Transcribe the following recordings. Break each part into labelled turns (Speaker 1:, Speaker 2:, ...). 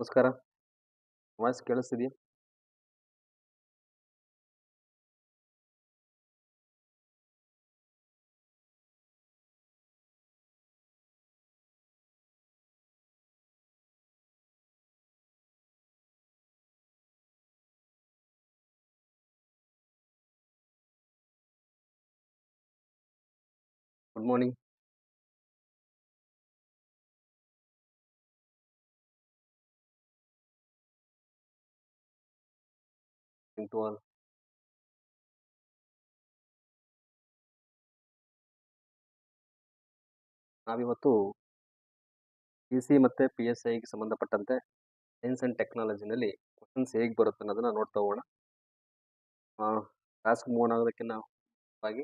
Speaker 1: ನಮಸ್ಕಾರ ವಾಯ್ಸ್ ಕೇಳಿಸ್ತಿದೆಯಾ good morning to all ನಾವಿವತ್ತು ಪಿ ಸಿ ಮತ್ತು ಪಿ ಎಸ್ ಐಗೆ ಸಂಬಂಧಪಟ್ಟಂತೆ ಸೈನ್ಸ್ ಆ್ಯಂಡ್ ಟೆಕ್ನಾಲಜಿನಲ್ಲಿ ಕ್ವಶನ್ಸ್ ಹೇಗೆ ಬರುತ್ತೆ ಅನ್ನೋದನ್ನು ನೋಡ್ತಾ ಹೋಗೋಣ. ಕ್ಲಾಸ್ಗೆ ಮೂವ್ ಆಗೋದಕ್ಕಿಂತ ಆಗಿ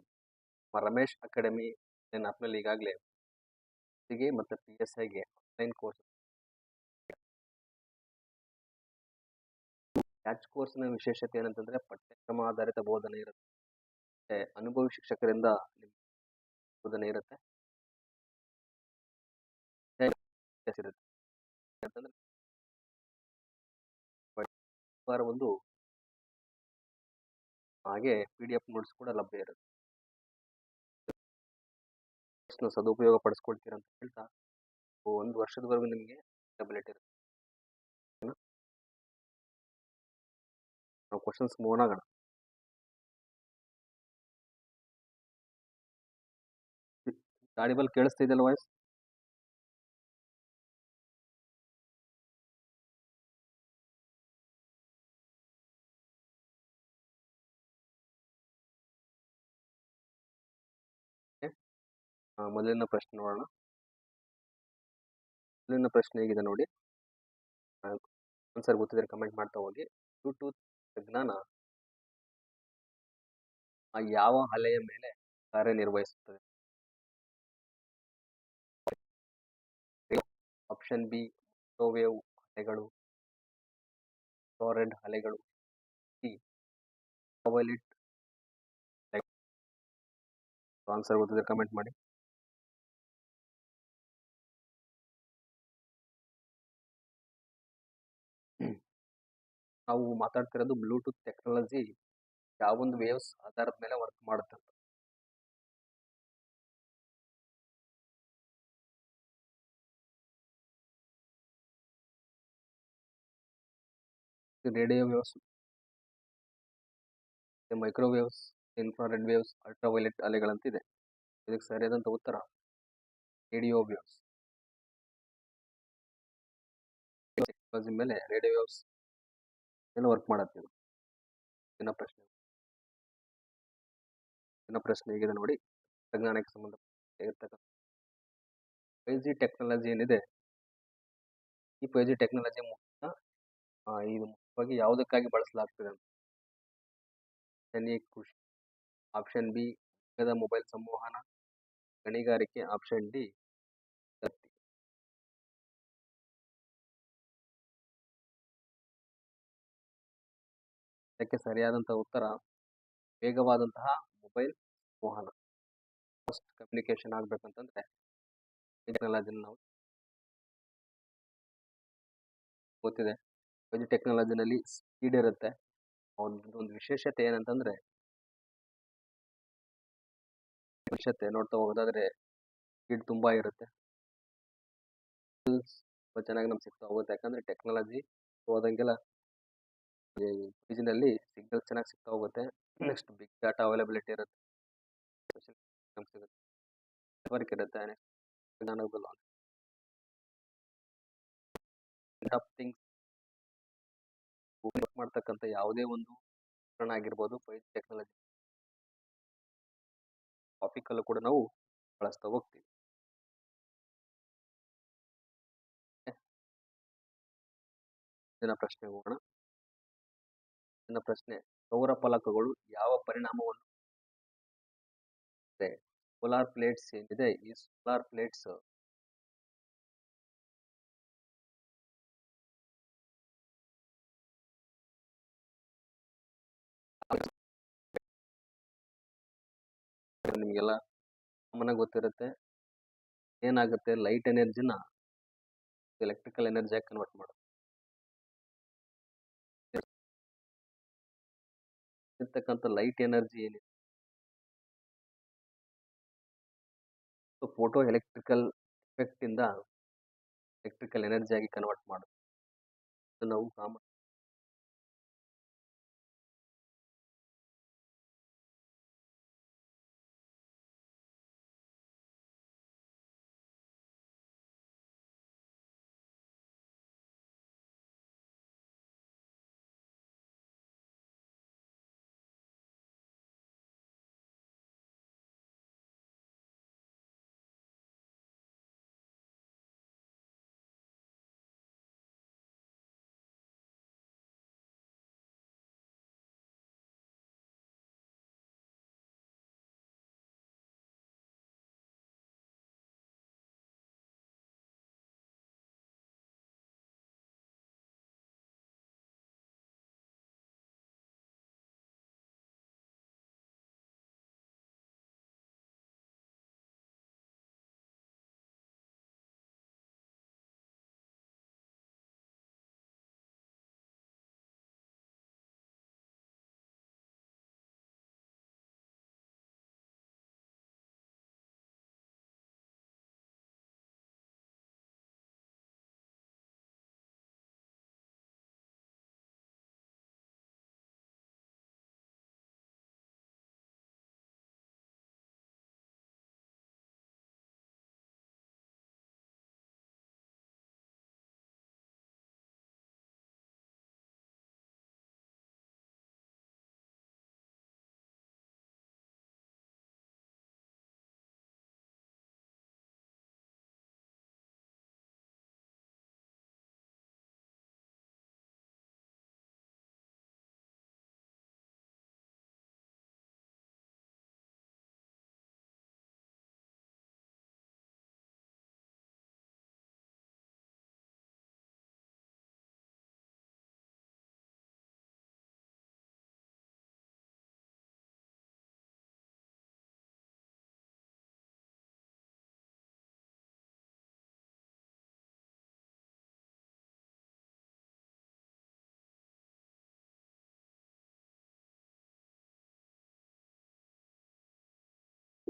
Speaker 1: ರಮೇಶ್ ಅಕಾಡೆಮಿ ಏನು ಆ್ಯಪ್ನಲ್ಲಿ ಈಗಾಗಲೇ ಗೆ ಮತ್ತು ಪಿ ಎಸ್ ಐಗೆ ಆನ್ಲೈನ್ ಕೋರ್ಸ್ ಬ್ಯಾಚ್ ಕೋರ್ಸ್ನ ವಿಶೇಷತೆ ಏನಂತಂದರೆ ಪಠ್ಯಕ್ರಮ ಆಧಾರಿತ ಬೋಧನೆ ಇರುತ್ತೆ. ಅನುಭವಿ ಶಿಕ್ಷಕರಿಂದ ಬೋಧನೆ ಇರುತ್ತೆ. ಒಂದು ಹಾಗೆ ಪಿ ಡಿ ಎಫ್ ನೋಟ್ಸ್ ಕೂಡ ಲಭ್ಯ ಇರುತ್ತೆ. ಸದುಪಯೋಗ ಪಡಿಸ್ಕೊಳ್ತೀರ ಅಂತ ಹೇಳ್ತಾ ಒಂದು ವರ್ಷದವರೆಗೂ ನಿಮಗೆ ಸ್ಟೆಬಿಲಿಟಿ ಇರುತ್ತೆ. ನಾವು ಕ್ವಶನ್ಸ್ ಮೂವ್ ಆಗೋಣ. ಆಡಿಬಲ್ ಕೇಳಿಸ್ತಿದೆಯಲ್ಲ ವಾಯ್ಸ್ ಮೊದಲಿನ ಪ್ರಶ್ನೆ ನೋಡೋಣ. ಮೊದಲಿನ ಪ್ರಶ್ನೆ ಹೇಗಿದೆ ನೋಡಿ. ಆನ್ಸರ್ ಗೊತ್ತಿದ್ರೆ ಕಮೆಂಟ್ ಮಾಡ್ತಾ ಹೋಗಿ. ಬ್ಲೂಟೂತ್ ಜ್ಞಾನ ಆ ಯಾವ ಅಲೆಯ ಮೇಲೆ ಕಾರ್ಯನಿರ್ವಹಿಸುತ್ತದೆ? ಆಪ್ಷನ್ ಬಿ, ಮೈಕ್ರೋವೇವ್ ಅಲೆಗಳು ಫ್ಲೋರೆಡ್ ಅಲೆಗಳು ಸಿ ಆನ್ಸರ್ ಗೊತ್ತಿದ್ರೆ ಕಮೆಂಟ್ ಮಾಡಿ. ನಾವು ಮಾತಾಡ್ತಿರೋದು ಬ್ಲೂಟೂತ್ ಟೆಕ್ನಾಲಜಿ ಯಾವೊಂದು ವೇವ್ಸ್ ಆಧಾರದ ಮೇಲೆ ವರ್ಕ್ ಮಾಡುತ್ತೆ radio waves microwaves infrared waves ultraviolet ಅಲೆಗಳಂತಿದೆ. ಇದಕ್ಕೆ ಸರಿಯಾದಂಥ ಉತ್ತರ ರೇಡಿಯೋ ವೇವ್ಸ್ ಟೆಕ್ನಾಲಜಿ ಮೇಲೆ ರೇಡಿಯೋ ವೇವ್ಸ್ ಏನು ವರ್ಕ್ ಮಾಡತ್ತೆ ಇದು. ಪ್ರಶ್ನೆ. ದಿನ ಪ್ರಶ್ನೆ ಹೇಗಿದೆ ನೋಡಿ. ತಜ್ಞಾನಕ್ಕೆ ಸಂಬಂಧಪಟ್ಟ ಫೈವ್ ಜಿ ಟೆಕ್ನಾಲಜಿ ಏನಿದೆ? ಈ ಫೈವ್ ಜಿ ಟೆಕ್ನಾಲಜಿ ಮುಖ್ಯ ಇದು ಮುಖ್ಯವಾಗಿ ಯಾವುದಕ್ಕಾಗಿ ಬಳಸಲಾಗ್ತದೆ ಅಂತ. ಎ ಕೃಷಿ ಆಪ್ಷನ್ ಬಿ ಮೊಬೈಲ್ ಸಂವಹನ, ಗಣಿಗಾರಿಕೆ ಆಪ್ಷನ್ ಡಿ ಇದಕ್ಕೆ ಸರಿಯಾದಂಥ ಉತ್ತರ, ವೇಗವಾದಂತಹ ಮೊಬೈಲ್ ವಾಹನ. ಫಸ್ಟ್ ಕಮ್ಯುನಿಕೇಶನ್ ಆಗ್ಬೇಕಂತಂದ್ರೆ ಟೆಕ್ನಾಲಜಿನ ನಾವು ಗೊತ್ತಿದೆ. ಒಂದು ಟೆಕ್ನಾಲಜಿನಲ್ಲಿ ಸ್ಪೀಡ್ ಇರುತ್ತೆ. ಒಂದು ವಿಶೇಷತೆ ಏನಂತಂದ್ರೆ ವಿಶೇಷತೆ ನೋಡ್ತಾ ಹೋಗೋದಾದ್ರೆ ಸ್ಪೀಡ್ ತುಂಬಾ ಇರುತ್ತೆ. ತುಂಬ ಚೆನ್ನಾಗಿ ನಮ್ಗೆ ಸಿಗ್ತಾ ಹೋಗುತ್ತೆ. ಯಾಕಂದ್ರೆ ಟೆಕ್ನಾಲಜಿ ಹೋದಂಗೆಲ್ಲ ನಲ್ಲಿ ಸಿಗ್ನಲ್ ಚೆನ್ನಾಗಿ ಸಿಗ್ತಾ ಹೋಗುತ್ತೆ. ನೆಕ್ಸ್ಟ್ ಬಿಗ್ ಡಾಟಾ ಅವೈಲಬಿಲಿಟಿ ಇರುತ್ತೆ. ನೆಟ್ವರ್ಕ್ ಇರುತ್ತೆ ಥಿಂಗ್ಸ್ ಮಾಡ್ತಕ್ಕಂಥ ಯಾವುದೇ ಒಂದು ಆಗಿರ್ಬೋದು ಫೈವ್ ಟೆಕ್ನಾಲಜಿ ಟಾಪಿಕಲ್ಲೂ ಕೂಡ ನಾವು ಬಳಸ್ತಾ ಹೋಗ್ತೀವಿ. ಪ್ರಶ್ನೆಗೆ ಪ್ರಶ್ನೆ ಹೋಗೋಣ. ದಿನ ಪ್ರಶ್ನೆ. ಸೌರ ಫಲಕಗಳು ಯಾವ ಪರಿಣಾಮವನ್ನು ಸೋಲಾರ್ ಪ್ಲೇಟ್ಸ್ ಏನಿದೆ? ಈ ಸೋಲಾರ್ ಪ್ಲೇಟ್ಸ್ ನಿಮಗೆಲ್ಲ ಕಾಮನ್ ಗೊತ್ತಿರುತ್ತೆ. ಏನಾಗುತ್ತೆ? ಲೈಟ್ ಎನರ್ಜಿನ ಎಲೆಕ್ಟ್ರಿಕಲ್ ಎನರ್ಜಿಯಾಗಿ ಕನ್ವರ್ಟ್ ಮಾಡೋದು ಇರ್ತಕ್ಕಂಥ ಲೈಟ್ ಎನರ್ಜಿ ಏನಿದೆ ಫೋಟೋ ಎಲೆಕ್ಟ್ರಿಕಲ್ ಎಫೆಕ್ಟ್ ಇಂದ ಎಲೆಕ್ಟ್ರಿಕಲ್ ಎನರ್ಜಿ ಆಗಿ ಕನ್ವರ್ಟ್ ಮಾಡೋದು ನಾವು ಕಾಮನ್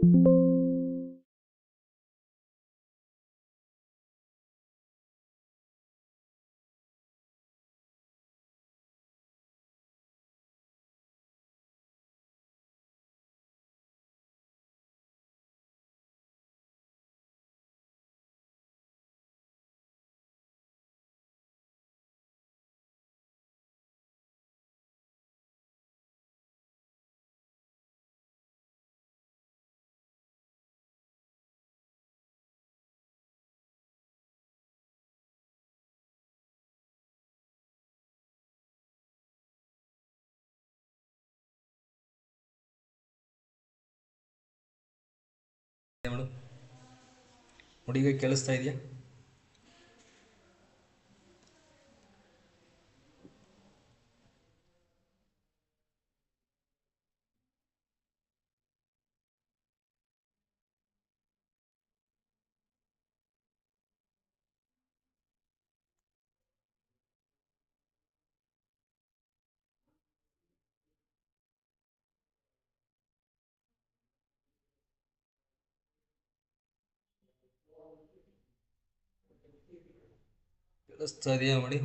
Speaker 2: ಮಾಡು ಹುಡುಗಿ ಕೇಳಿಸ್ತಾ ಇದೆಯಾ? ಕೇಳಿಸ್ತಾ ಇದೆಯಾ ಮಾಡಿ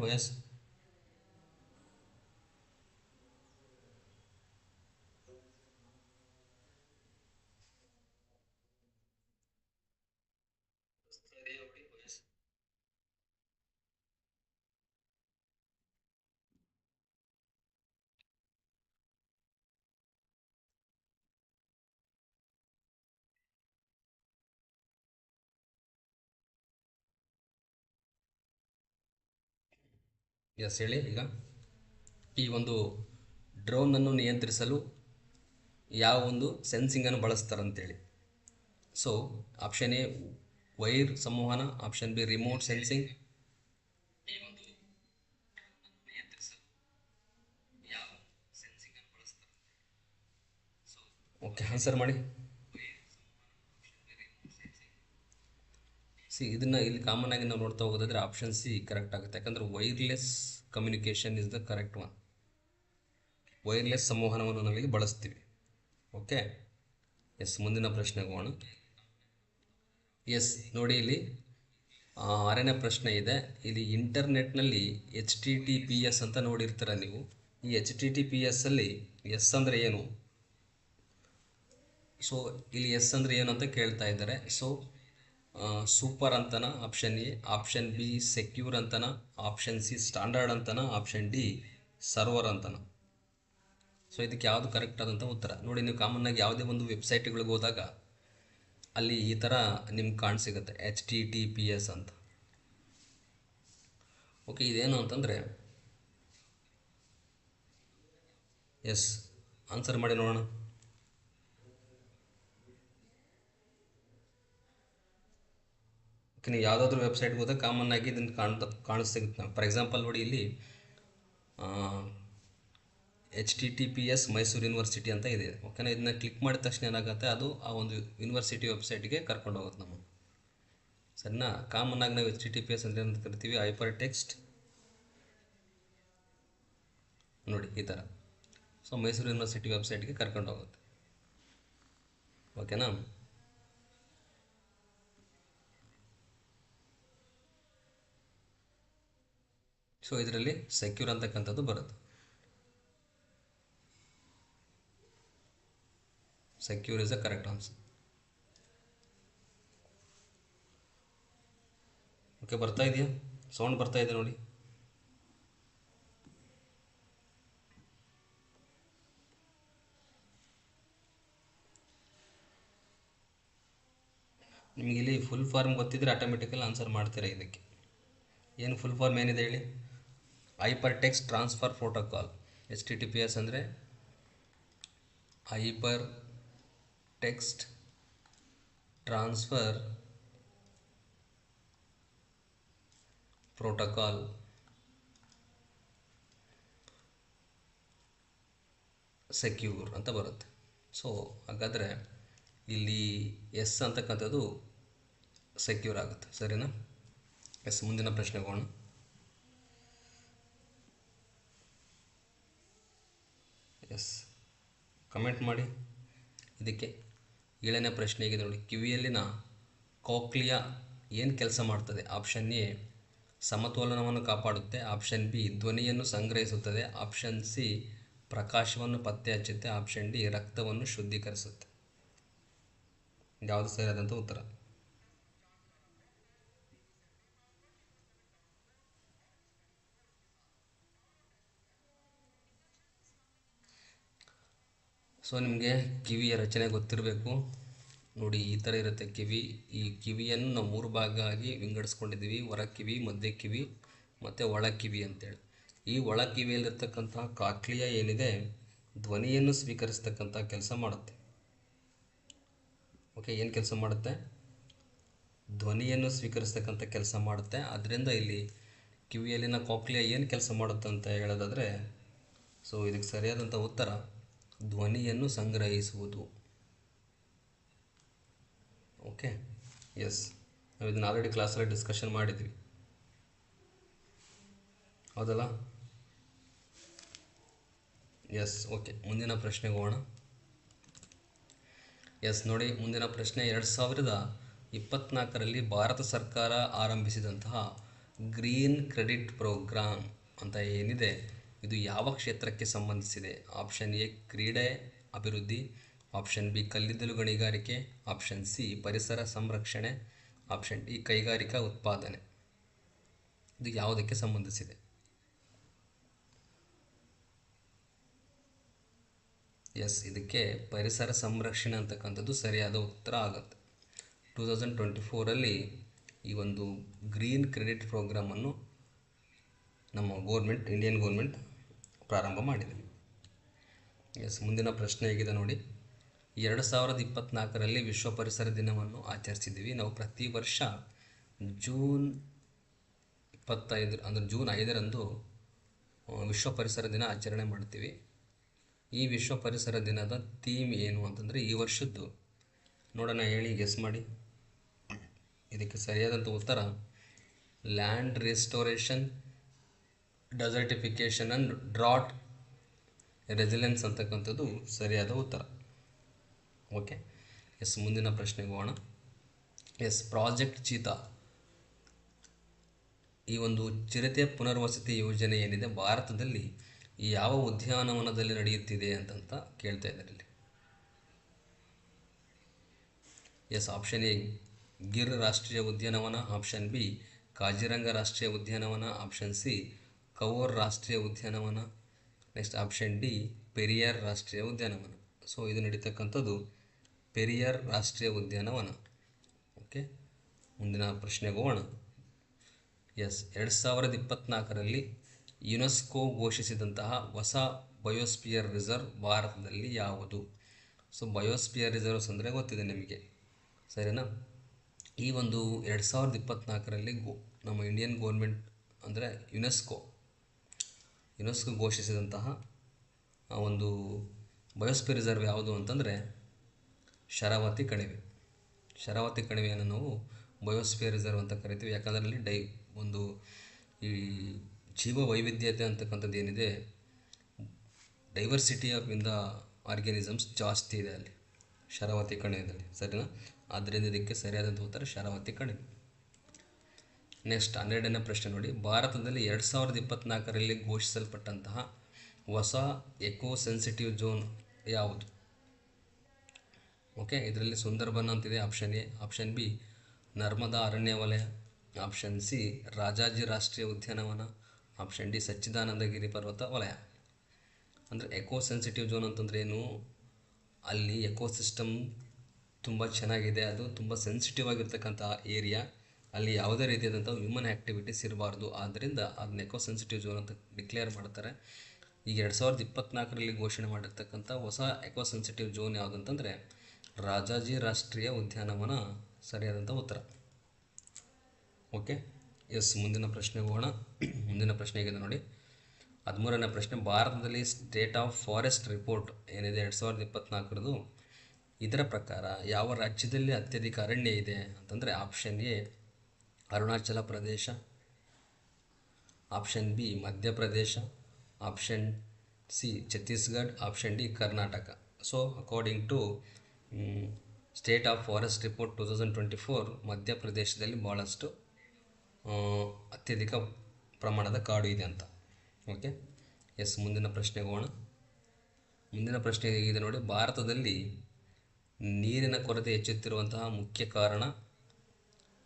Speaker 2: ಎಸ್, ಹೇಳಿ. ಈಗ ಈ ಒಂದು ಡ್ರೋನನ್ನು ನಿಯಂತ್ರಿಸಲು ಯಾವ ಒಂದು ಸೆನ್ಸಿಂಗನ್ನು ಬಳಸ್ತಾರಂತೇಳಿ ಸೊ ಆಪ್ಷನ್ ಎ ವೈರ್ ಸಂವಹನ option B remote sensing okay answer ಮಾಡಿ. ಸಿ ಇದನ್ನು ಇಲ್ಲಿ ಕಾಮನ್ ಆಗಿ ನಾವು ನೋಡ್ತಾ ಹೋಗೋದಾದ್ರೆ ಆಪ್ಷನ್ ಸಿ ಕರೆಕ್ಟ್ ಆಗುತ್ತೆ. ಯಾಕಂದರೆ wireless communication is the correct one wireless ಸಂವಹನವನ್ನು ನಾವಿಲ್ಲಿ ಬಳಸ್ತೀವಿ. ಓಕೆ ಎಸ್ ಮುಂದಿನ ಪ್ರಶ್ನೆ ಹೋಗೋಣ. ಎಸ್ ನೋಡಿ ಇಲ್ಲಿ ಆರನೇ ಪ್ರಶ್ನೆ ಇದೆ. ಇಲ್ಲಿ ಇಂಟರ್ನೆಟ್ನಲ್ಲಿ H T T P S ಅಂತ ನೋಡಿರ್ತೀರ ನೀವು. ಈ H T T P S ಅಲ್ಲಿ ಎಸ್ ಅಂದರೆ ಏನು? ಸೊ ಇಲ್ಲಿ ಎಸ್ ಅಂದರೆ ಏನು ಅಂತ ಕೇಳ್ತಾ ಇದ್ದಾರೆ. ಸೊ ಸೂಪರ್ ಅಂತನ option A option B secure ಅಂತನ ಆಪ್ಷನ್ ಸಿ ಸ್ಟ್ಯಾಂಡರ್ಡ್ ಅಂತನ ಆಪ್ಷನ್ ಡಿ ಸರ್ವರ್ ಅಂತನ. ಸೊ ಇದಕ್ಕೆ ಯಾವುದು ಕರೆಕ್ಟ್ ಆದಂಥ ಉತ್ತರ. ನೋಡಿ, ನೀವು ಕಾಮನ್ನಾಗಿ ಯಾವುದೇ ಒಂದು ವೆಬ್ಸೈಟ್ಗಳಿಗೆ ಹೋದಾಗ ಅಲ್ಲಿ ಈ ಥರ ನಿಮ್ಗೆ ಕಾಣಸಿಗುತ್ತೆ. H T T P S ಅಂತ. ಓಕೆ ಇದೇನು ಅಂತಂದರೆ ಎಸ್ ಆನ್ಸರ್ ಮಾಡಿ ನೋಡೋಣ. ಓಕೆ ನೀವು ಯಾವುದಾದ್ರೂ ವೆಬ್ಸೈಟ್ಗೆ ಹೋದಾಗ ಕಾಮನ್ ಆಗಿ ಇದನ್ನು ಕಾಣ್ತಾ ಕಾಣಿಸ್ತಿಗುತ್ತೆ ಫಾರ್ ಎಕ್ಸಾಂಪಲ್ ನೋಡಿ ಇಲ್ಲಿ H T T P S Mysuru university ಅಂತ ಇದೆ. ಓಕೆನಾ ಇದನ್ನ ಕ್ಲಿಕ್ ಮಾಡಿದ ತಕ್ಷಣ ಏನಾಗುತ್ತೆ? ಅದು ಆ ಒಂದು ಯೂನಿವರ್ಸಿಟಿ ವೆಬ್ಸೈಟ್ಗೆ ಕರ್ಕೊಂಡು ಹೋಗುತ್ತೆ ನಮ್ಮ ಸರಿನಾ? ಕಾಮನ್ ಆಗಿ ನಾವು H T T P S ಅಂದರೆ ಅಂತ ಕರಿತೀವಿ? ಹೈಪರ್ ಟೆಕ್ಸ್ಟ್ ನೋಡಿ, ಈ ಥರ ಸೊ ಮೈಸೂರು ಯೂನಿವರ್ಸಿಟಿ ವೆಬ್ಸೈಟ್ಗೆ ಕರ್ಕೊಂಡು ಹೋಗುತ್ತೆ. ಓಕೆನಾ ಸೊ ಇದರಲ್ಲಿ ಸೆಕ್ಯೂರ್ ಅಂತಕ್ಕಂಥದ್ದು ಬರುತ್ತೆ. Secure is the correct answer okay ಬರ್ತಾ ಇದೆಯಾ? ಸೌಂಡ್ ಬರ್ತಾ ಇದೆ ನೋಡಿ. ನಿಮಗೆ ಇಲ್ಲಿ ಫುಲ್ ಫಾರ್ಮ್ ಗೊತ್ತಿದ್ರೆ ಆಟೋಮೆಟಿಕಲಿ ಆನ್ಸರ್ ಮಾಡ್ತೀರಾ ಇದಕ್ಕೆ? ಏನು ಫುಲ್ ಫಾರ್ಮ್ ಏನಿದೆ ಹೇಳಿ? Hyper text transfer protocol H T T P S ಅಂದರೆ hyper text transfer protocol secure ಅಂತ ಬರುತ್ತೆ. ಸೊ ಹಾಗಾದರೆ ಇಲ್ಲಿ ಎಸ್ ಅಂತಕ್ಕಂಥದ್ದು ಸೆಕ್ಯೂರ್ ಆಗುತ್ತೆ. ಸರಿನಾ? ಎಸ್ ಮುಂದಿನ ಪ್ರಶ್ನೆಗೆ ಎಸ್ ಕಮೆಂಟ್ ಮಾಡಿ. ಇದಕ್ಕೆ ಏಳನೇ ಪ್ರಶ್ನೆ ಹೇಗಿದೆ ನೋಡಿ. ಕಿವಿಯಲ್ಲಿನ ಕೋಕ್ಲಿಯ ಏನು ಕೆಲಸ ಮಾಡ್ತದೆ? ಆಪ್ಷನ್ ಎ ಸಮತೋಲನವನ್ನು ಕಾಪಾಡುತ್ತೆ. ಆಪ್ಷನ್ ಬಿ ಧ್ವನಿಯನ್ನು ಸಂಗ್ರಹಿಸುತ್ತದೆ. ಆಪ್ಷನ್ ಸಿ ಪ್ರಕಾಶವನ್ನು ಪತ್ತೆ ಹಚ್ಚುತ್ತೆ. ಆಪ್ಷನ್ ಡಿ ರಕ್ತವನ್ನು ಶುದ್ಧೀಕರಿಸುತ್ತೆ. ಯಾವುದು ಸರಿಯಾದಂಥ ಉತ್ತರ? ಸೊ ನಿಮಗೆ ಕಿವಿಯ ರಚನೆ ಗೊತ್ತಿರಬೇಕು. ನೋಡಿ, ಈ ಥರ ಇರುತ್ತೆ ಕಿವಿ. ಈ ಕಿವಿಯನ್ನು ನಾವು ಮೂರು ಭಾಗ ಆಗಿ ವಿಂಗಡಿಸ್ಕೊಂಡಿದ್ದೀವಿ. ಹೊರ ಕಿವಿ, ಮಧ್ಯ ಕಿವಿ, ಮತ್ತು ಒಳ ಕಿವಿ ಅಂತೇಳಿ. ಈ ಒಳ ಕಿವಿಯಲ್ಲಿರ್ತಕ್ಕಂತಹ ಕಾಕ್ಲಿಯ ಏನಿದೆ, ಧ್ವನಿಯನ್ನು ಸ್ವೀಕರಿಸ್ತಕ್ಕಂಥ ಕೆಲಸ ಮಾಡುತ್ತೆ. ಓಕೆ ಏನು ಕೆಲಸ ಮಾಡುತ್ತೆ? ಧ್ವನಿಯನ್ನು ಸ್ವೀಕರಿಸ್ತಕ್ಕಂಥ ಕೆಲಸ ಮಾಡುತ್ತೆ. ಅದರಿಂದ ಇಲ್ಲಿ ಕಿವಿಯಲ್ಲಿನ ಕಾಕ್ಲಿಯ ಏನು ಕೆಲಸ ಮಾಡುತ್ತೆ ಅಂತ ಹೇಳೋದಾದರೆ ಸೊ ಇದಕ್ಕೆ ಸರಿಯಾದಂಥ ಉತ್ತರ ಧ್ವನಿಯನ್ನು ಸಂಗ್ರಹಿಸುವುದು. ಓಕೆ ಎಸ್ ನಾವು ಇದನ್ನು ಆಲ್ರೆಡಿ ಕ್ಲಾಸಲ್ಲಿ ಡಿಸ್ಕಷನ್ ಮಾಡಿದ್ವಿ. ಹೌದಲ್ಲ? ಎಸ್ ಓಕೆ ಮುಂದಿನ ಪ್ರಶ್ನೆಗೆ ಹೋಗೋಣ. ಎಸ್ ನೋಡಿ, ಮುಂದಿನ ಪ್ರಶ್ನೆ ಎರಡು ಸಾವಿರದ ಇಪ್ಪತ್ತ್ನಾಲ್ಕರಲ್ಲಿ ಭಾರತ ಸರ್ಕಾರ ಆರಂಭಿಸಿದಂತಹ ಗ್ರೀನ್ ಕ್ರೆಡಿಟ್ ಪ್ರೋಗ್ರಾಮ್ ಅಂತ ಏನಿದೆ? ಇದು ಯಾವ ಕ್ಷೇತ್ರಕ್ಕೆ ಸಂಬಂಧಿಸಿದೆ? ಆಪ್ಷನ್ ಎ, ಕ್ರೀಡೆ, ಅಭಿವೃದ್ಧಿ. ಆಪ್ಷನ್ ಬಿ, ಕಲ್ಲಿದ್ದಲು ಗಣಿಗಾರಿಕೆ. ಆಪ್ಷನ್ ಸಿ, ಪರಿಸರ ಸಂರಕ್ಷಣೆ. ಆಪ್ಷನ್ ಡಿ, ಕೈಗಾರಿಕಾ ಉತ್ಪಾದನೆ. ಇದು ಯಾವುದಕ್ಕೆ ಸಂಬಂಧಿಸಿದೆ? ಎಸ್, ಇದಕ್ಕೆ ಪರಿಸರ ಸಂರಕ್ಷಣೆ ಅಂತಕ್ಕಂಥದ್ದು ಸರಿಯಾದ ಉತ್ತರ ಆಗುತ್ತೆ. ಟೂ ತೌಸಂಡ್ ಟ್ವೆಂಟಿ ಫೋರಲ್ಲಿ ಈ ಒಂದು ಗ್ರೀನ್ ಕ್ರೆಡಿಟ್ ಪ್ರೋಗ್ರಾಮನ್ನು ನಮ್ಮ ಗೋರ್ಮೆಂಟ್, ಇಂಡಿಯನ್ ಗೋರ್ಮೆಂಟ್ ಪ್ರಾರಂಭ ಮಾಡಿದೆ ಎಸ್ ಮುಂದಿನ ಪ್ರಶ್ನೆ ಹೇಗಿದೆ ನೋಡಿ. ಎರಡು ಸಾವಿರದ ಇಪ್ಪತ್ತ್ನಾಲ್ಕರಲ್ಲಿ ವಿಶ್ವ ಪರಿಸರ ದಿನವನ್ನು ಆಚರಿಸಿದ್ದೀವಿ. ನಾವು ಪ್ರತಿ ವರ್ಷ ಜೂನ್ ಇಪ್ಪತ್ತೈದು, ಅಂದರೆ ಜೂನ್ ಐದರಂದು ವಿಶ್ವ ಪರಿಸರ ದಿನ ಆಚರಣೆ ಮಾಡ್ತೀವಿ. ಈ ವಿಶ್ವ ಪರಿಸರ ದಿನದ ಥೀಮ್ ಏನು ಅಂತಂದರೆ ಈ ವರ್ಷದ್ದು. ನೋಡೋಣ, ಹೇಳಿ ಗೆಸ್ ಮಾಡಿ. ಇದಕ್ಕೆ ಸರಿಯಾದಂಥ ಉತ್ತರ land restoration desertification and drought resilience ಅಂತಕ್ಕಂಥದ್ದು ಸರಿಯಾದ ಉತ್ತರ. ಓಕೆ ಎಸ್ ಮುಂದಿನ ಪ್ರಶ್ನೆಗೆ ಹೋಗೋಣ. ಎಸ್ ಪ್ರಾಜೆಕ್ಟ್ ಚೀತಾ ಈ ಒಂದು ಚಿರತೆ ಪುನರ್ವಸತಿ ಯೋಜನೆ ಏನಿದೆ? ಭಾರತದಲ್ಲಿ ಯಾವ ಉದ್ಯಾನವನದಲ್ಲಿ ನಡೆಯುತ್ತಿದೆ ಅಂತಂತ ಕೇಳ್ತಾ ಇದ್ದಾರೆ ಇಲ್ಲಿ. ಎಸ್ ಆಪ್ಷನ್ ಎ ಗಿರ್ ರಾಷ್ಟ್ರೀಯ ಉದ್ಯಾನವನ. ಆಪ್ಷನ್ ಬಿ ಕಾಜಿರಂಗ ರಾಷ್ಟ್ರೀಯ ಉದ್ಯಾನವನ. ಆಪ್ಷನ್ ಸಿ ಕವೋರ್ ರಾಷ್ಟ್ರೀಯ ಉದ್ಯಾನವನ ನೆಕ್ಸ್ಟ್ ಆಪ್ಷನ್ ಡಿ ಪೆರಿಯಾರ್ ರಾಷ್ಟ್ರೀಯ ಉದ್ಯಾನವನ. ಸೊ ಇದು ನಡೀತಕ್ಕಂಥದ್ದು ಪೆರಿಯಾರ್ ರಾಷ್ಟ್ರೀಯ ಉದ್ಯಾನವನ. ಓಕೆ ಮುಂದಿನ ಪ್ರಶ್ನೆಗೆ ಹೋಗೋಣ. ಎಸ್ ಎರಡು ಸಾವಿರದ ಇಪ್ಪತ್ನಾಲ್ಕರಲ್ಲಿ ಯುನೆಸ್ಕೋ ಘೋಷಿಸಿದಂತಹ ಹೊಸ ಬಯೋಸ್ಪಿಯರ್ ರಿಸರ್ವ್ ಭಾರತದಲ್ಲಿ ಯಾವುದು? ಸೊ ಬಯೋಸ್ಪಿಯರ್ ರಿಸರ್ವ್ಸ್ ಅಂದರೆ ಗೊತ್ತಿದೆ ನಿಮಗೆ. ಸರಿನಾ? ಈ ಒಂದು ಎರಡು ಸಾವಿರದ ಇಪ್ಪತ್ನಾಲ್ಕರಲ್ಲಿ ಗೋ, ನಮ್ಮ ಇಂಡಿಯನ್ ಗೋರ್ಮೆಂಟ್ ಅಂದರೆ ಯುನೆಸ್ಕೋ. ಯುನೆಸ್ಕೋ ಘೋಷಿಸಿದಂತಹ ಒಂದು ಬಯೋಸ್ಪಿಯರ್ ರಿಸರ್ವ್ ಯಾವುದು ಅಂತಂದರೆ ಶರಾವತಿ ಕಣಿವೆ. ಶರಾವತಿ ಕಣಿವೆಯನ್ನು ನಾವು ಬಯೋಸ್ಪಿಯರ್ ರಿಸರ್ವ್ ಅಂತ ಕರಿತೀವಿ. ಯಾಕಂದರೆ ಅಲ್ಲಿ ಡೈ, ಒಂದು ಈ ಜೀವ ವೈವಿಧ್ಯತೆ ಅಂತಕ್ಕಂಥದ್ದು ಏನಿದೆ, ಡೈವರ್ಸಿಟಿ ಆಫ್ ಇಂದ ಆರ್ಗ್ಯಾನಿಸಮ್ಸ್ ಜಾಸ್ತಿ ಇದೆ ಅಲ್ಲಿ, ಶರಾವತಿ ಕಣಿವೆಯಲ್ಲಿ ಸರಿನಾ? ಆದ್ದರಿಂದ ಇದಕ್ಕೆ ಸರಿಯಾದಂಥ ಉತ್ತರ ಶರಾವತಿ ಕಣಿವೆ. ನೆಕ್ಸ್ಟ್ ಹನ್ನೆರಡನೇ ಪ್ರಶ್ನೆ ನೋಡಿ. ಭಾರತದಲ್ಲಿ ಎರಡು ಸಾವಿರದ ಇಪ್ಪತ್ತ್ನಾಲ್ಕರಲ್ಲಿ ಘೋಷಿಸಲ್ಪಟ್ಟಂತಹ ಹೊಸ ಎಕೋ ಸೆನ್ಸಿಟಿವ್ ಝೋನ್ ಯಾವುದು? ಓಕೆ ಇದರಲ್ಲಿ ಸುಂದರ್ಬನ್ ಅಂತಿದೆ option A. Option B, Narmada ಅರಣ್ಯ ವಲಯ ಆಪ್ಷನ್ ಸಿ, ರಾಜಾಜಿ ರಾಷ್ಟ್ರೀಯ ಉದ್ಯಾನವನ. ಆಪ್ಷನ್ ಡಿ, ಸಚ್ಚಿದಾನಂದಗಿರಿ ಪರ್ವತ ವಲಯ. ಅಂದರೆ ಎಕೋ ಸೆನ್ಸಿಟಿವ್ ಝೋನ್ ಅಂತಂದ್ರೆ ಏನು? ಅಲ್ಲಿ ಎಕೋಸಿಸ್ಟಮ್ ತುಂಬ ಚೆನ್ನಾಗಿದೆ, ಅದು ತುಂಬ ಸೆನ್ಸಿಟಿವ್ ಆಗಿರ್ತಕ್ಕಂಥ ಏರಿಯಾ ಅಲ್ಲಿ ಯಾವುದೇ ರೀತಿಯಾದಂಥ ಹ್ಯೂಮನ್ ಆ್ಯಕ್ಟಿವಿಟೀಸ್ ಇರಬಾರ್ದು. ಆದ್ದರಿಂದ ಅದನ್ನ ಎಕೋ ಸೆನ್ಸಿಟಿವ್ ಝೋನ್ ಅಂತ ಡಿಕ್ಲೇರ್ ಮಾಡ್ತಾರೆ. ಈಗ ಎರಡು ಸಾವಿರದ ಇಪ್ಪತ್ನಾಲ್ಕರಲ್ಲಿ ಘೋಷಣೆ ಮಾಡಿರ್ತಕ್ಕಂಥ ಹೊಸ ಎಕೋ ಸೆನ್ಸಿಟಿವ್ ಝೋನ್ ಯಾವುದಂತಂದರೆ ರಾಜಾಜಿ ರಾಷ್ಟ್ರೀಯ ಉದ್ಯಾನವನ. ಸರಿಯಾದಂಥ ಉತ್ತರ. ಓಕೆ ಎಸ್ ಮುಂದಿನ ಪ್ರಶ್ನೆಗೆ ಹೋಗೋಣ. ಮುಂದಿನ ಪ್ರಶ್ನೆ ಹೇಗಿದೆ ನೋಡಿ. ಹದಿಮೂರನೇ ಪ್ರಶ್ನೆ, ಭಾರತದಲ್ಲಿ ಸ್ಟೇಟ್ ಆಫ್ ಫಾರೆಸ್ಟ್ ರಿಪೋರ್ಟ್ ಏನಿದೆ ಎರಡು ಸಾವಿರದ ಇಪ್ಪತ್ನಾಲ್ಕರದು? ಇದರ ಪ್ರಕಾರ ಯಾವ ರಾಜ್ಯದಲ್ಲಿ ಅತ್ಯಧಿಕ ಅರಣ್ಯ ಇದೆ ಅಂತಂದರೆ option A Arunachal Pradesh option B Madhya Pradesh option C Chhattisgarh option D Karnataka. So according to state of forest report two thousand twenty four ಮಧ್ಯಪ್ರದೇಶದಲ್ಲಿ ಭಾಳಷ್ಟು ಅತ್ಯಧಿಕ ಪ್ರಮಾಣದ ಕಾಡು ಇದೆ ಅಂತ. ಓಕೆ ಎಸ್ ಮುಂದಿನ ಪ್ರಶ್ನೆಗೆ ಹೋಗೋಣ. ಮುಂದಿನ ಪ್ರಶ್ನೆ ಹೇಗಿದೆ ನೋಡಿ. ಭಾರತದಲ್ಲಿ ನೀರಿನ ಕೊರತೆ ಹೆಚ್ಚುತ್ತಿರುವಂತಹ ಮುಖ್ಯ ಕಾರಣ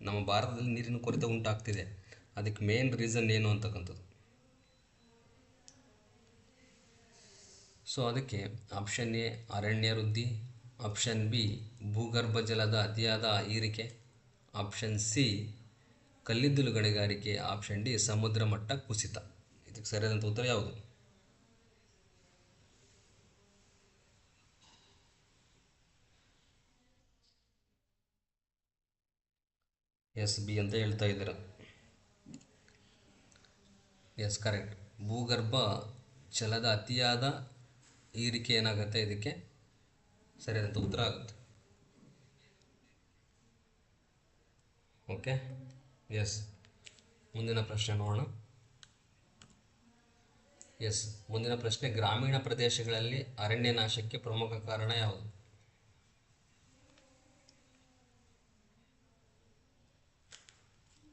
Speaker 2: ನಮ್ಮ ಭಾರತದಲ್ಲಿ ನೀರಿನ ಕೊರತೆ ಉಂಟಾಗ್ತಿದೆ. ಅದಕ್ಕೆ ಮೇನ್ ರೀಸನ್ ಏನು ಅಂತಕ್ಕಂಥದ್ದು. ಸೊ ಅದಕ್ಕೆ ಆಪ್ಷನ್ ಎ ಅರಣ್ಯ ವೃದ್ಧಿ. ಆಪ್ಷನ್ ಬಿ ಭೂಗರ್ಭ ಜಲದ ಅತಿಯಾದ ಹೀರಿಕೆ. ಆಪ್ಷನ್ ಸಿ ಕಲ್ಲಿದ್ದಲು ಗಣಿಗಾರಿಕೆ. ಆಪ್ಷನ್ ಡಿ ಸಮುದ್ರ ಮಟ್ಟ ಕುಸಿತ. ಇದಕ್ಕೆ ಸರಿಯಾದಂಥ ಉತ್ತರ ಯಾವುದು? ಎಸ್ ಬಿ ಅಂತ ಹೇಳ್ತಾ ಇದ್ದೀರ. Yes, correct. ಭೂಗರ್ಭ ಜಲದ ಅತಿಯಾದ ಈರಿಕೆ ಏನಾಗುತ್ತೆ ಇದಕ್ಕೆ? ಸರಿಯಾದಂಥ ಉತ್ತರ ಆಗುತ್ತೆ. ಓಕೆ? ಎಸ್. ಮುಂದಿನ ಪ್ರಶ್ನೆ ನೋಡೋಣ. ಎಸ್. ಮುಂದಿನ ಪ್ರಶ್ನೆ, ಗ್ರಾಮೀಣ ಪ್ರದೇಶಗಳಲ್ಲಿ ಅರಣ್ಯ ನಾಶಕ್ಕೆ ಪ್ರಮುಖ ಕಾರಣ ಯಾವುದು?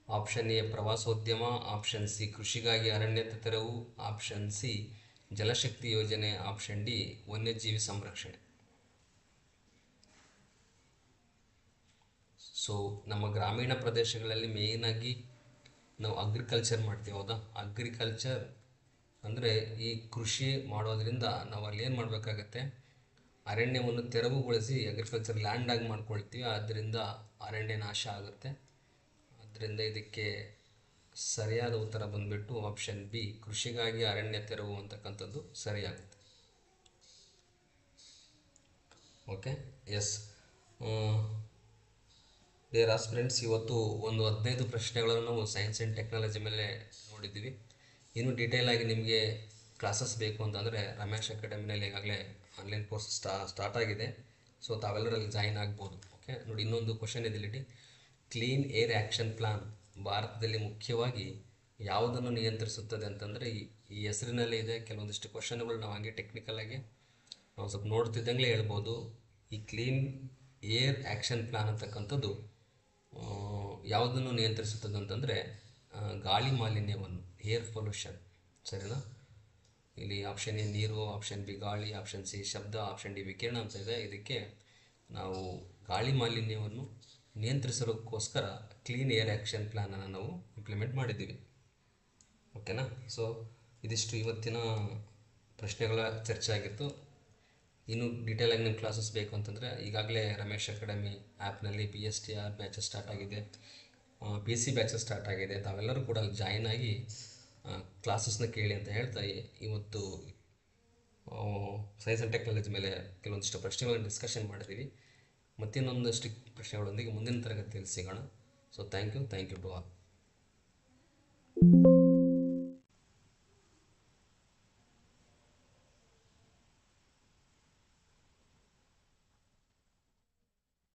Speaker 2: ಆಪ್ಷನ್ ಎ ಪ್ರವಾಸೋದ್ಯಮ. ಆಪ್ಷನ್ ಸಿ ಕೃಷಿಗಾಗಿ ಅರಣ್ಯ ತೆರವು. ಆಪ್ಷನ್ ಸಿ ಜಲಶಕ್ತಿ ಯೋಜನೆ. ಆಪ್ಷನ್ ಡಿ ವನ್ಯಜೀವಿ ಸಂರಕ್ಷಣೆ. ಸೊ ನಮ್ಮ ಗ್ರಾಮೀಣ ಪ್ರದೇಶಗಳಲ್ಲಿ ಮೇಯ್ನಾಗಿ ನಾವು ಅಗ್ರಿಕಲ್ಚರ್ ಮಾಡ್ತೀವಿ, ಹೌದಾ? ಅಗ್ರಿಕಲ್ಚರ್ ಅಂದರೆ ಈ ಕೃಷಿ ಮಾಡೋದ್ರಿಂದ ನಾವು ಅಲ್ಲಿ ಏನು ಮಾಡಬೇಕಾಗತ್ತೆ? ಅರಣ್ಯವನ್ನು ತೆರವುಗೊಳಿಸಿ ಅಗ್ರಿಕಲ್ಚರ್ ಲ್ಯಾಂಡಾಗಿ ಮಾಡ್ಕೊಳ್ತೀವಿ. ಆದ್ದರಿಂದ ಅರಣ್ಯ ನಾಶ ಆಗುತ್ತೆ. ಆದ್ದರಿಂದ ಇದಕ್ಕೆ ಸರಿಯಾದ ಉತ್ತರ ಬಂದುಬಿಟ್ಟು ಆಪ್ಷನ್ ಬಿ ಕೃಷಿಗಾಗಿ ಅರಣ್ಯ ತೆರವು ಅಂತಕ್ಕಂಥದ್ದು ಸರಿಯಾಗುತ್ತೆ. ಓಕೆ ಎಸ್ ದೇರ್ ಫ್ರೆಂಡ್ಸ್ ಇವತ್ತು ಒಂದು ಹದಿನೈದು ಪ್ರಶ್ನೆಗಳನ್ನು ನಾವು ಸೈನ್ಸ್ ಆ್ಯಂಡ್ ಟೆಕ್ನಾಲಜಿ ಮೇಲೆ ನೋಡಿದ್ದೀವಿ. ಇನ್ನು ಡೀಟೇಲ್ ಆಗಿ ನಿಮಗೆ ಕ್ಲಾಸಸ್ ಬೇಕು ಅಂತಂದರೆ ರಮೇಶ್ ಅಕಾಡೆಮಿನಲ್ಲಿ ಈಗಾಗಲೇ ಆನ್ಲೈನ್ ಕೋರ್ಸ್ ಸ್ಟಾ ಸ್ಟಾರ್ಟ್ ಆಗಿದೆ. ಸೊ ತಾವೆಲ್ಲರಲ್ಲಿ ಜಾಯಿನ್ ಆಗ್ಬೋದು. ಓಕೆ ನೋಡಿ, ಇನ್ನೊಂದು ಕ್ವಶನ್ ಇದೆ ಇಲ್ಲಿ. ಕ್ಲೀನ್ ಏರ್ ಆ್ಯಕ್ಷನ್ ಪ್ಲಾನ್ ಭಾರತದಲ್ಲಿ ಮುಖ್ಯವಾಗಿ ಯಾವುದನ್ನು ನಿಯಂತ್ರಿಸುತ್ತದೆ ಅಂತಂದರೆ ಈ ಈ ಹೆಸರಿನಲ್ಲೇ ಇದೆ. ಕೆಲವೊಂದಿಷ್ಟು ಕ್ವಶನ್ಗಳು ನಾವು ಹಾಗೆ ಟೆಕ್ನಿಕಲಾಗಿ ನಾವು ಸ್ವಲ್ಪ ನೋಡ್ತಿದ್ದಂಗೆ ಹೇಳ್ಬೋದು. ಈ ಕ್ಲೀನ್ ಏರ್ ಆ್ಯಕ್ಷನ್ ಪ್ಲಾನ್ ಅಂತಕ್ಕಂಥದ್ದು ಯಾವುದನ್ನು ನಿಯಂತ್ರಿಸುತ್ತದೆ ಅಂತಂದರೆ ಗಾಳಿ ಮಾಲಿನ್ಯವನ್ನು ಏರ್ ಪೊಲ್ಯೂಷನ್ ಸರಿನಾ? ಇಲ್ಲಿ ಆಪ್ಷನ್ ಎ ನೀರು ಆಪ್ಷನ್ ಬಿ ಗಾಳಿ ಆಪ್ಷನ್ ಸಿ ಶಬ್ದ ಆಪ್ಷನ್ ಡಿ ವಿಕಿರಣ ಅಂತ ಇದೆ. ಇದಕ್ಕೆ ನಾವು ಗಾಳಿ ಮಾಲಿನ್ಯವನ್ನು ನಿಯಂತ್ರಿಸೋದಕ್ಕೋಸ್ಕರ ಕ್ಲೀನ್ ಏರ್ ಆ್ಯಕ್ಷನ್ ಪ್ಲ್ಯಾನನ್ನು ನಾವು ಇಂಪ್ಲಿಮೆಂಟ್ ಮಾಡಿದ್ದೀವಿ. ಓಕೆನಾ ಸೊ ಇದಿಷ್ಟು ಇವತ್ತಿನ ಪ್ರಶ್ನೆಗಳ ಚರ್ಚೆ ಆಗಿತ್ತು. ಇನ್ನು ಡೀಟೇಲಾಗಿ ನಿಮ್ಮ ಕ್ಲಾಸಸ್ ಬೇಕು ಅಂತಂದರೆ, ಈಗಾಗಲೇ ರಮೇಶ್ ಅಕಾಡೆಮಿ ಆ್ಯಪ್ನಲ್ಲಿ P S T R batches start ಆಗಿದೆ. ಪಿ ಸಿ ಬ್ಯಾಚಸ್ ಸ್ಟಾರ್ಟ್ ಆಗಿದೆ. ತಾವೆಲ್ಲರೂ ಕೂಡ ಅಲ್ಲಿ ಜಾಯಿನ್ ಆಗಿ ಕ್ಲಾಸಸ್ನ ಕೇಳಿ ಅಂತ ಹೇಳ್ತಾ ಇವತ್ತು ಸೈನ್ಸ್ ಆ್ಯಂಡ್ ಟೆಕ್ನಾಲಜಿ ಮೇಲೆ ಕೆಲವೊಂದಿಷ್ಟು ಪ್ರಶ್ನೆಗಳನ್ನು ಡಿಸ್ಕಷನ್ ಮಾಡಿದ್ದೀವಿ. ಮತ್ತಿನ್ನೊಂದಷ್ಟು ಪ್ರಶ್ನೆಗಳೊಂದಿಗೆ ಮುಂದಿನ ತರಗತಿಯಲ್ಲಿ ಸಿಗೋಣ. So thank you thank you to all